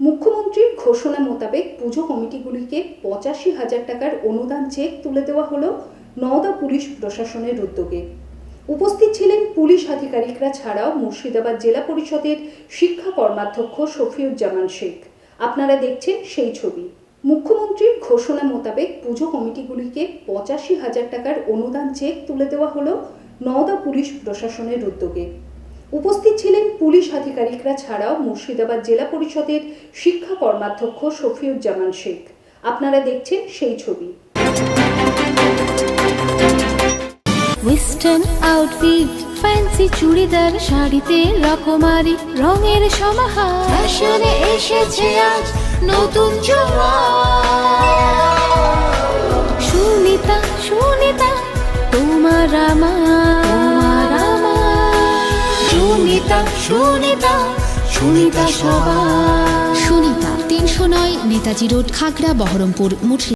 মুখ্যমন্ত্রীর ঘোষণা মোতাবেক পুজো কমিটিগুলিকে পঁচাশি হাজার টাকার অনুদান চেক তুলে দেওয়া হলো নওদা পুলিশ প্রশাসনের উদ্যোগে। উপস্থিত ছিলেন পুলিশ আধিকারিকরা ছাড়াও মুর্শিদাবাদ জেলা পরিষদের শিক্ষা কর্মাধ্যক্ষ শফিউজ্জামান শেখ। আপনারা দেখছেন সেই ছবি। মুখ্যমন্ত্রীর ঘোষণা মোতাবেক পুজো কমিটিগুলিকে পঁচাশি হাজার টাকার অনুদান চেক তুলে দেওয়া হলো নওদা পুলিশ প্রশাসনের উদ্যোগে। উপস্থিত ছিলেন পুলিশ আধিকারিকরা ছাড়াও মুর্শিদাবাদ জেলা পরিষদের শিক্ষা কর্মাধ্যক্ষ শফিউজ্জামান শেখ। আপনারা দেখছেন সেই ছবি। ওয়েস্টার্ন আউটফিট ফ্যান্সি চুড়িদার শাড়িতে রকমারি রঙের সমাহার। ফ্যাশনে এসেছে আজ নতুন সুনিতা সুনিতা তোমার তোমার আমার। সুনিতা সুনিতা সুনিতা সবার। সুনিতা তিনশো নয় নেতাজি রোড খাগড়া বহরমপুর মুর্শিদাবাদ